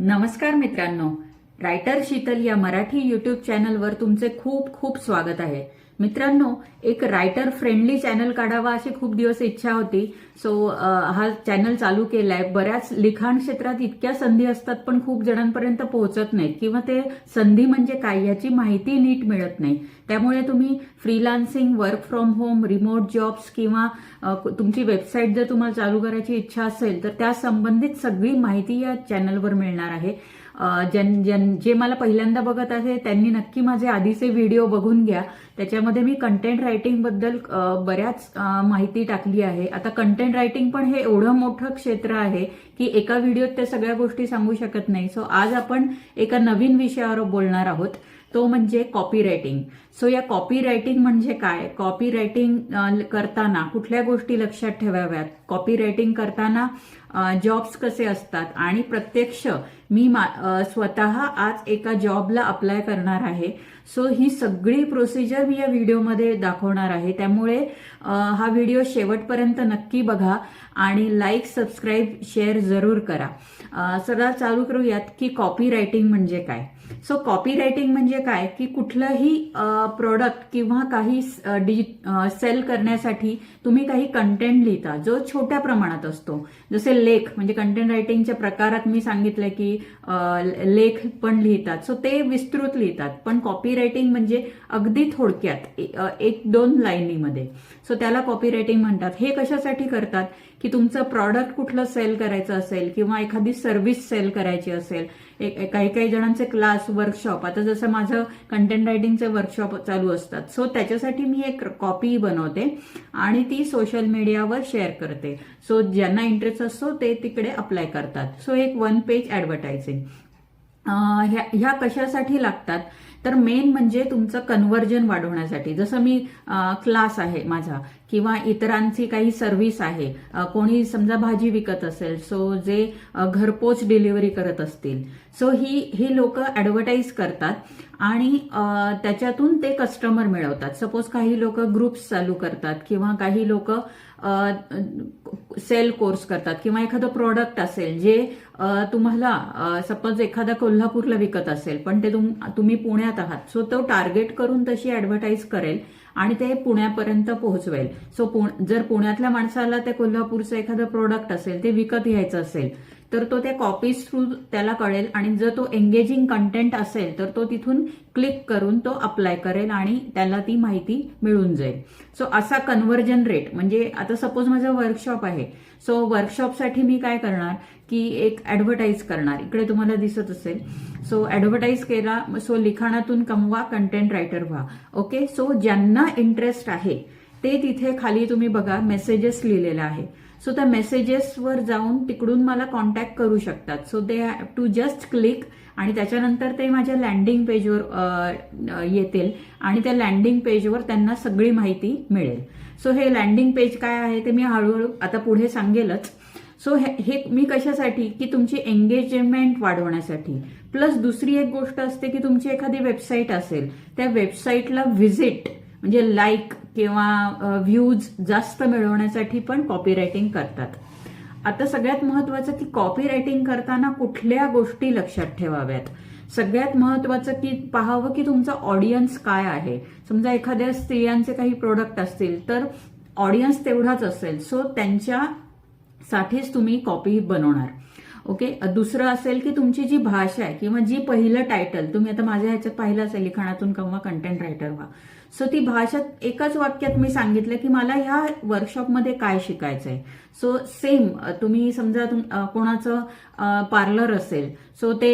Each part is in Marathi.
नमस्कार मित्रांनो. रायटर शीतल या मराठी युट्यूब चॅनलवर तुमचे खूप खूप स्वागत आहे. मित्रांनो एक रायटर फ्रेंडली चॅनल काढावा अशी खूप दिवस इच्छा होती. सो हा चॅनल चालू केलाय. बऱ्याच लिखाण क्षेत्रात इतक्या संधी असतात पण खूप जणांपर्यंत पोहोचत नाहीत. किंवा ते संधी म्हणजे काय याची माहिती नीट मिळत नाही. त्यामुळे तुम्ही freelancing work from home remote jobs किंवा तुमची वेबसाईट जर तुम्हाला चालू करायची इच्छा असेल तर त्या संबंधित सगळी माहिती या चॅनलवर मिळणार आहे. जन ज्यां जे मला पहिल्यांदा बघत आहे त्यांनी नक्की माझे आधीचे व्हिडिओ बघून घ्या. त्याच्यामध्ये मी कंटेंट रायटिंगबद्दल बऱ्याच माहिती टाकली आहे. आता कंटेंट रायटिंग पण हे एवढं मोठं क्षेत्र आहे की एका व्हिडिओत त्या सगळ्या गोष्टी सांगू शकत नाही. सो आज आपण एका नवीन विषयावर बोलणार आहोत. तो म्हणजे कॉपी रायटिंग सो या कॉपी रायटिंग म्हणजे काय? कॉपी रायटिंग करताना कुठल्या गोष्टी लक्षात ठेवाव्यात? कॉपी रायटिंग करताना जॉब्स कसे असतात? आणि प्रत्यक्ष मी मा- स्वतः आज एका जॉबला अप्लाय करणार आहे. सो ही सगळी प्रोसिजर मी या व्हिडिओमध्ये दाखवणार आहे. त्यामुळे हा व्हिडिओ शेवटपर्यंत नक्की बघा आणि लाईक सबस्क्राईब शेअर जरूर करा. सदा चालू करूयात की कॉपी रायटिंग म्हणजे काय? सो कॉपी रायटिंग म्हणजे काय? की कुठलंही प्रोडक्ट किंवा काही सेल करण्यासाठी तुम्ही काही कंटेंट लिहिता जो छोट्या प्रमाणात असतो. जसे लेख म्हणजे कंटेंट रायटिंगच्या प्रकारात मी सांगितलं की लेख पण लिहितात. सो ते विस्तृत लिहितात. पण कॉपी रायटिंग म्हणजे अगदी थोडक्यात एक दोन लाईनीमध्ये. सो त्याला कॉपी रायटिंग म्हणतात. हे कशासाठी करतात? की तुमचं प्रॉडक्ट कुठलं सेल करायचं असेल किंवा एखादी सर्व्हिस सेल करायची असेल एक- काही काही जणांचे क्लास वर्कशॉप आता जसं माझं कंटेंट रायटिंगचे वर्कशॉप चालू असतात. सो त्याच्यासाठी मी एक कॉपी बनवते आणि ती सोशल मीडियावर शेअर करते. सो ज्यांना इंटरेस्ट असतो ते तिकडे अप्लाय करतात. सो एक वन पेज ऍडव्हर्टायझिंग ह्या ह्या कशासाठी लागतात? तर मेन म्हणजे तुमचं कन्व्हर्जन वाढवण्यासाठी. जसं मी क्लास आहे माझा किंवा इतरांची काही सर्व्हिस आहे कोणी समजा भाजी विकत असेल सो जे घरपोच डिलिव्हरी करत असतील. सो ही ही लोक ॲडव्हर्टाईज करतात आणि त्याच्यातून ते कस्टमर मिळवतात. सपोज काही लोक ग्रुप्स चालू करतात किंवा काही लोक सेल कोर्स करतात किंवा एखादं प्रॉडक्ट असेल जे तुम्हाला सपोज एखादा कोल्हापूरला विकत असेल पण ते तुम- तुम्ही पुण्यात आहात सो तो टार्गेट करून तशी ऍडव्हर्टाईज करेल आणि ते पुण्यापर्यंत पोहोचवेल. सो जर पुण्यातल्या माणसाला ते कोल्हापूरचं एखादं प्रोडक्ट असेल ते विकत घ्यायचं असेल तर तो त्या कॉपीज थ्रू त्याला कळेल आणि जर तो एंगेजिंग कंटेंट असेल तर तो तिथून क्लिक करून तो अप्लाय करेल आणि त्याला ती माहिती मिळून जाईल. सो असा कन्व्हर्जन रेट म्हणजे आता सपोज माझं वर्कशॉप आहे. सो वर्कशॉपसाठी मी काय करणार? की एक ऍडव्हर्टाईज करणार. इकडे तुम्हाला दिसत असेल. सो ऍडव्हर्टाईज केला सो लिखाणातून कमवा कंटेंट रायटर व्हा. ओके सो ज्यांना इंटरेस्ट आहे ते तिथे खाली तुम्ही बघा मेसेजेस लिहिलेला आहे. सो त्या मेसेजेसवर जाऊन तिकडून मला कॉन्टॅक्ट करू शकतात. So they have to just click आणि त्याच्यानंतर ते माझ्या लँडिंग पेजवर येतील आणि त्या लँडिंग पेजवर त्यांना सगळी माहिती मिळेल. सो हे लँडिंग पेज काय आहे ते मी हळूहळू आता पुढे सांगेलच. सो हे हे मी कशासाठी? की तुमची एंगेजमेंट वाढवण्यासाठी. प्लस दुसरी एक गोष्ट असते की तुमची एखादी वेबसाईट असेल त्या वेबसाईटला व्हिजिट म्हणजे लाईक किंवा व्ह्यूज जास्त मिळवण्यासाठी पण कॉपी रायटिंग करतात. आता सगळ्यात महत्वाचं की कॉपी रायटिंग करताना कुठल्या गोष्टी लक्षात ठेवाव्यात? सगळ्यात महत्वाचं की पाहावं की तुमचा ऑडियन्स काय आहे. समजा एखाद्या स्त्रियांचे काही प्रोडक्ट असतील तर ऑडियन्स तेवढाच असेल. सो त्यांच्या साठीच तुम्ही कॉपी बनवणार. ओके? दुसरं असेल की तुमची जी भाषा आहे किंवा जी पहिलं टायटल तुम्ही आता माझ्या ह्याच्यात पाहिलं असेल लिखाणातून किंवा कंटेंट रायटर व्हा सो ती भाषा एकाच वाक्यात मी सांगितलं की मला ह्या वर्कशॉपमध्ये काय शिकायचंय. सो सेम तुम्ही समजा तुम कोणाचं पार्लर असेल सो ते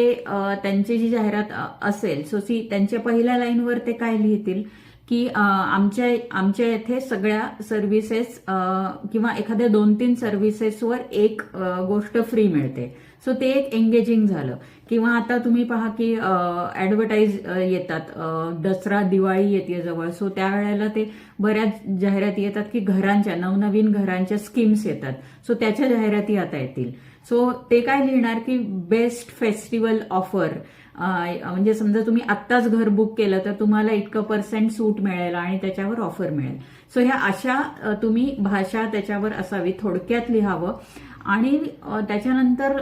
त्यांची जी जाहिरात असेल सो सी त्यांच्या पहिल्या लाईनवर ते काय लिहितील? की आमच्या आमच्या येथे सगळ्या सर्व्हिसेस किंवा एखाद्या दोन तीन सर्व्हिसेसवर एक गोष्ट फ्री मिळते. सो ते एक एंगेजिंग झालं. किंवा आता तुम्ही पहा की ऍडव्हर्टाईज येतात. दसरा दिवाळी येते जवळ. सो त्यावेळेला ते बऱ्याच जाहिराती येतात की घरांच्या नवनवीन घरांच्या स्कीम्स येतात. सो त्याच्या जाहिराती आता येतील. सो ते काय लिहिणार की बेस्ट फेस्टिवल ऑफर म्हणजे समजा तुम्ही आत्ताच घर बुक केलं तर तुम्हाला इतकं पर्सेंट सूट मिळेल आणि त्याच्यावर ऑफर मिळेल. सो ह्या अशा तुम्ही भाषा त्याच्यावर असावी थोडक्यात लिहावं. आणि त्याच्यानंतर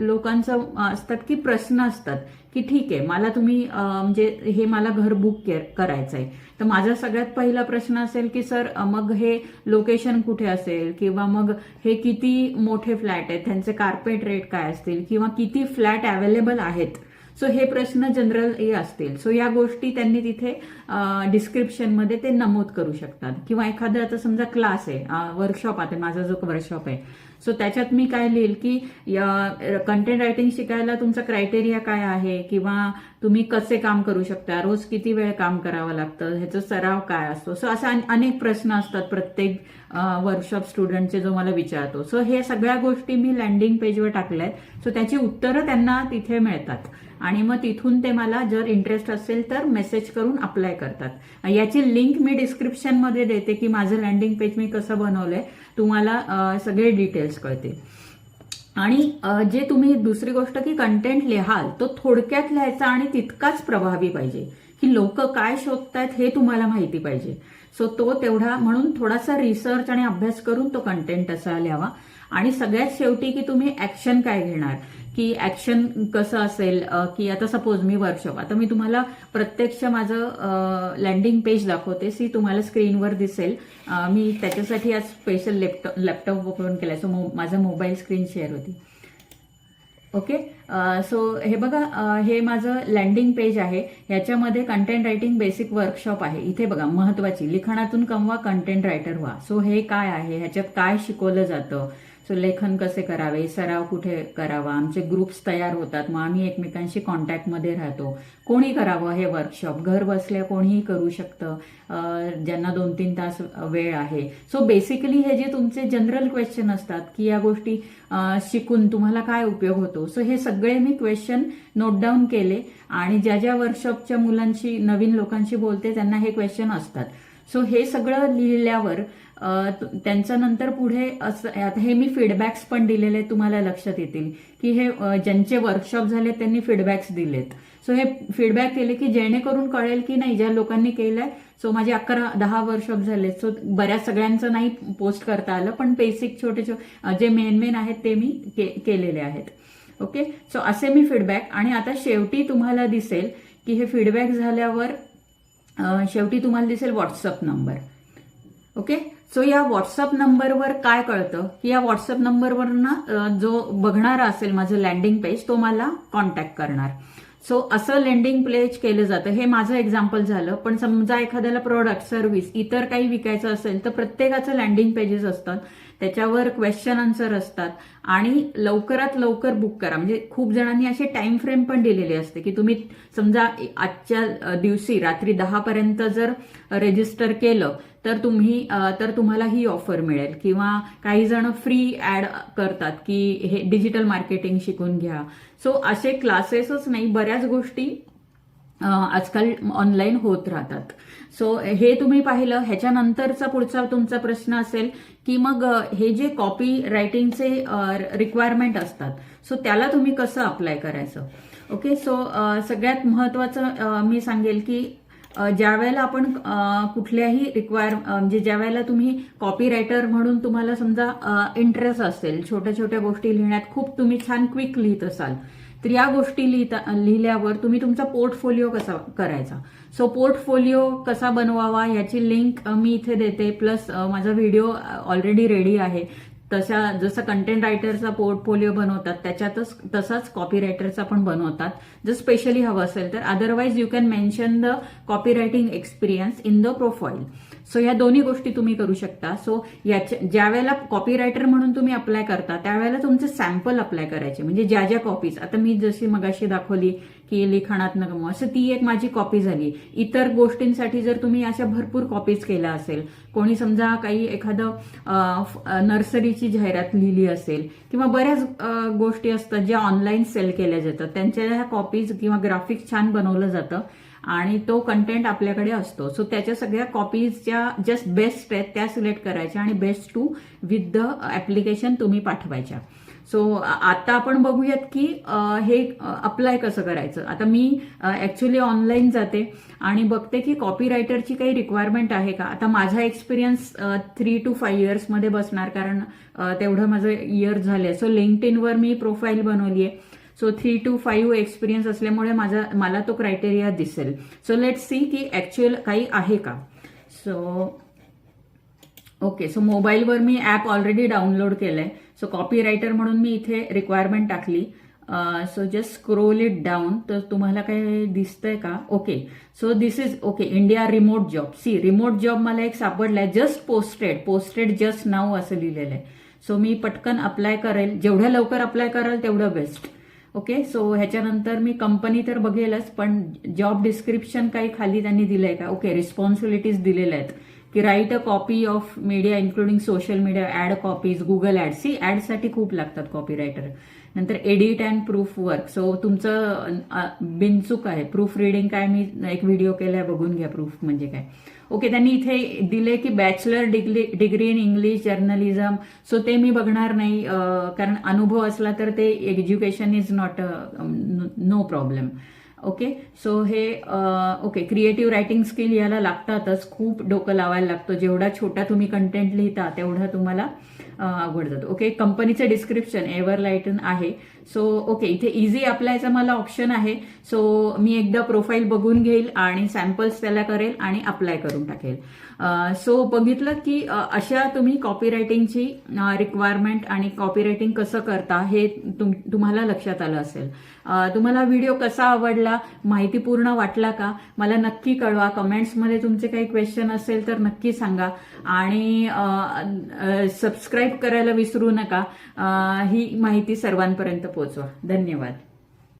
लोकांचं असतात की प्रश्न असतात की ठीक आहे मला तुम्ही म्हणजे हे मला घर बुक करायचं आहे तर माझा सगळ्यात पहिला प्रश्न असेल की सर मग हे लोकेशन कुठे असेल? किंवा मग हे किती मोठे फ्लॅट आहेत? त्यांचे कार्पेट रेट काय असतील? किंवा किती फ्लॅट अवेलेबल आहेत? सो हे प्रश्न जनरल हे असतील. सो या गोष्टी त्यांनी तिथे डिस्क्रिप्शनमध्ये ते नमूद करू शकतात. किंवा एखादा आता समजा क्लास आहे वर्कशॉप आहे माझा जो वर्कशॉप आहे. सो त्याच्यात मी काय लिहिल की कंटेंट रायटिंग शिकायला तुमचा क्रायटेरिया काय आहे? किंवा तुम्ही कसे काम करू शकता? रोज किती वेळ काम करावं लागतं? ह्याचा सराव काय असतो? सो असा अनेक प्रश्न असतात प्रत्येक वर्कशॉप स्टुडंटचे जो मला विचारतो. सो हे सगळ्या गोष्टी मी लँडिंग पेजवर टाकल्या आहेत सो त्याची उत्तरं त्यांना तिथे मिळतात. आणि मग तिथून ते मला जर इंटरेस्ट असेल तर मेसेज करून अप्लाय करतात. याची लिंक मी डिस्क्रिप्शनमध्ये देते की माझं लँडिंग पेज मी कसं बनवलंय तुम्हाला सगळे डिटेल्स कळते आणि जे तुम्ही दुसरी गोष्ट की कंटेंट लिहाल तो थोडक्यात लिहायचा आणि तितकाच प्रभावी पाहिजे. की लोक काय शोधतायत हे तुम्हाला माहिती पाहिजे. सो तो तेवढा म्हणून थोडासा रिसर्च आणि अभ्यास करून तो कंटेंट असा लिहावा. आणि सगळ्यात शेवटी की तुम्ही ऍक्शन काय घेणार? की ऍक्शन कसं असेल की आता सपोज मी वर्कशॉप आता मी तुम्हाला प्रत्यक्ष माझं लँडिंग पेज दाखवते सी तुम्हाला स्क्रीनवर दिसेल. मी त्याच्यासाठी आज स्पेशल लॅपटॉप लॅपटॉप ओपन केला सो मो- माझा मोबाईल स्क्रीन शेअर होती. ओके सो हे बघा हे माझं लँडिंग पेज आहे. ह्याच्यामध्ये कंटेंट रायटिंग बेसिक वर्कशॉप आहे. इथे बघा महत्वाची. लिखाणातून कमवा कंटेंट रायटर व्हा. सो हे काय आहे? ह्याच्यात काय शिकवलं जातं? सो लेखन कसे करावे? सराव कुठे करावा? आमचे ग्रुप्स तयार होतात. मग आम्ही एकमेकांशी कॉन्टॅक्टमध्ये राहतो. कोणी करावं हे वर्कशॉप घर बसल्या कोणीही करू शकतं. ज्यांना दोन तीन तास वेळ आहे. सो बेसिकली हे जे तुमचे जनरल क्वेश्चन असतात की या गोष्टी शिकून तुम्हाला काय उपयोग होतो? सो हे सगळे मी क्वेश्चन नोट डाऊन केले. आणि ज्या ज्या वर्कशॉपच्या मुलांशी नवीन लोकांशी बोलते त्यांना हे क्वेश्चन असतात. सो हे सगळं लिहिल्यावर त्यांच्या नंतर पुढे असं आता हे मी फीडबॅक्स पण दिलेले आहेत, तुम्हाला लक्षात येतील. की हे ज्यांचे वर्कशॉप झाले त्यांनी फीडबॅक्स दिलेत. सो हे फीडबॅक केले की जेणेकरून कळेल की नाही ज्या लोकांनी केलंय सो माझे अकरा दहा वर्कशॉप झाले सो बऱ्याच सगळ्यांचं नाही पोस्ट करता आलं पण बेसिक छोटे छोटे जे मेन मेन आहेत ते मी के- केलेले आहेत. ओके सो असे मी फीडबॅक आणि आता शेवटी तुम्हाला दिसेल की हे फीडबॅक झाल्यावर शेवटी तुम्हाला दिसेल व्हॉट्सअप नंबर ओके सो या व्हॉट्सअप नंबरवर काय कळतं? की या व्हॉट्सअप नंबरवर ना जो बघणारा असेल माझं लँडिंग पेज तो मला कॉन्टॅक्ट करणार. सो असं लँडिंग पेज केलं जातं. हे माझं एक्झाम्पल झालं. पण समजा एखाद्याला प्रोडक्ट सर्व्हिस इतर काही विकायचं असेल तर प्रत्येकाचं लँडिंग पेजेस असतात. त्याच्यावर क्वेश्चन आन्सर असतात. आणि लवकरात लवकर बुक करा. म्हणजे खूप जणांनी असे टाइम फ्रेम पण दिलेले असते की तुम्ही समजा आजच्या दिवशी रात्री दहा पर्यंत जर रजिस्टर केलं तर तुम्ही तर तुम्हाला ही ऑफर मिळेल. किंवा काही जण फ्री ऍड करतात की हे डिजिटल मार्केटिंग शिकून घ्या. सो असे क्लासेसच नाही बऱ्याच गोष्टी आजकाल ऑनलाईन होत राहतात. सो हे तुम्ही पाहिलं ह्याच्यानंतरचा पुढचा तुमचा प्रश्न असेल की मग हे जे कॉपी रायटिंगचे रिक्वायरमेंट असतात सो त्याला तुम्ही कसं अप्लाय करायचं? ओके सो सगळ्यात महत्वाचं मी सांगेल की ज्या वेळेला आपण कुठल्याही रिक्वायर म्हणजे ज्या वेळेला तुम्ही कॉपी रायटर म्हणून तुम्हाला समजा इंटरेस्ट असेल छोट्या छोट्या गोष्टी लिहिण्यात खूप तुम्ही छान क्विक लिहित असाल तर या गोष्टी लिहिता लिहिल्यावर तुम्ही तुमचा पोर्टफोलिओ कसा करायचा? सो पोर्टफोलिओ कसा बनवावा याची लिंक मी इथे देते. प्लस माझा व्हिडिओ ऑलरेडी रेडी आहे. तशा जसं कंटेंट रायटरचा पोर्टफोलिओ बनवतात त्याच्यातच तसाच कॉपी रायटरचा पण बनवतात. जर स्पेशली हवं असेल तर otherwise you can mention the copywriting experience in the profile so या दोन्ही गोष्टी तुम्ही करू शकता. सो याच्या ज्या वेळेला कॉपी रायटर म्हणून तुम्ही अप्लाय करता त्यावेळेला तुमचे सॅम्पल अप्लाय करायचे. म्हणजे ज्या ज्या कॉपीज आता मी जशी मगाशी दाखवली की लिखाणात असं ती एक माझी कॉपी झाली. इतर गोष्टींसाठी जर तुम्ही अशा भरपूर कॉपीज केल्या असेल कोणी समजा काही एखादं नर्सरीची जाहिरात लिहिली असेल किंवा बऱ्याच गोष्टी असतात ज्या ऑनलाईन सेल केल्या जातात त्यांच्या ह्या कॉपीज किंवा ग्राफिक्स छान बनवलं जातं. आणि तो कंटेंट आपल्याकडे असतो. सो त्याच्या सगळ्या कॉपीजच्या जस्ट बेस्ट आहेत त्या सिलेक्ट करायच्या आणि best to with the application तुम्ही पाठवायच्या. सो आता आपण बघूयात की हे अप्लाय कसं करायचं? आता मी ऍक्च्युली ऑनलाईन जाते आणि बघते की कॉपी रायटरची काही रिक्वायरमेंट आहे का? आता माझा एक्सपिरियन्स थ्री टू फाईव्ह इयर्समध्ये बसणार कारण तेवढं माझं इयर झालंय. सो लिंक्डइनवर मी प्रोफाईल बनवली आहे so three two five experience असल्यामुळे माझा मला तो क्रायटेरिया दिसेल. सो लेट सी की ऍक्च्युअल काही आहे का? सो ओके सो मोबाईलवर मी ॲप ऑलरेडी डाउनलोड केलंय. सो कॉपी रायटर म्हणून मी इथे रिक्वायरमेंट टाकली. So just scroll it down तर तुम्हाला काय दिसतंय का? Okay so this is okay India remote job see remote job मला एक सापडलाय. जस्ट पोस्टेड पोस्टेड जस्ट नाव असं लिहिलेलं आहे सो मी पटकन अप्लाय करेल. जेवढ्या लवकर अप्लाय कराल तेवढं बेस्ट ओके सो ह्याच्यानंतर मी कंपनी तर बघेलच पण जॉब डिस्क्रिप्शन काही खाली त्यांनी दिलंय का? ओके रिस्पॉन्सिबिलिटीज दिलेल्या आहेत. की write a copy of media including social media ad copies Google ad C ऍडसाठी खूप लागतात कॉपी रायटर नंतर edit and proof work so तुमचं बिनचूक आहे. प्रूफ रिडिंग काय? मी एक व्हिडिओ केलाय बघून घ्या प्रूफ म्हणजे काय. ओके त्यांनी इथे दिले की bachelor degree degree in English journalism so ते मी बघणार नाही कारण अनुभव असला तर ते education is not no problem okay so हे ओके क्रिएटिव्ह रायटिंग स्किल याला लागतातच. खूप डोकं लावायला लागतं. जेवढा छोटा तुम्ही कंटेंट लिहिता तेवढा तुम्हाला uh, आवड जातो. ओके कंपनीचं डिस्क्रिप्शन एव्हर लाईटन आहे. सो ओके इथे इझी अप्लायचा मला ऑप्शन आहे. सो मी एकदा प्रोफाईल बघून घेईल आणि सॅम्पल्स त्याला करेल आणि अप्लाय करून टाकेल. सो बघितलं की अशा तुम्ही कॉपीरायटिंगची रिक्वायरमेंट आणि कॉपीरायटिंग कसं करता हे तुम तुम्हाला लक्षात आलं असेल. तुम्हाला व्हिडिओ कसा आवडला माहितीपूर्ण वाटला का? मला नक्की कळवा. कमेंट्समध्ये तुमचे काही क्वेश्चन असेल तर नक्की सांगा. आणि सबस्क्राईब करायला विसरू नका. ही माहिती सर्वांपर्यंत पोहोचवा. धन्यवाद.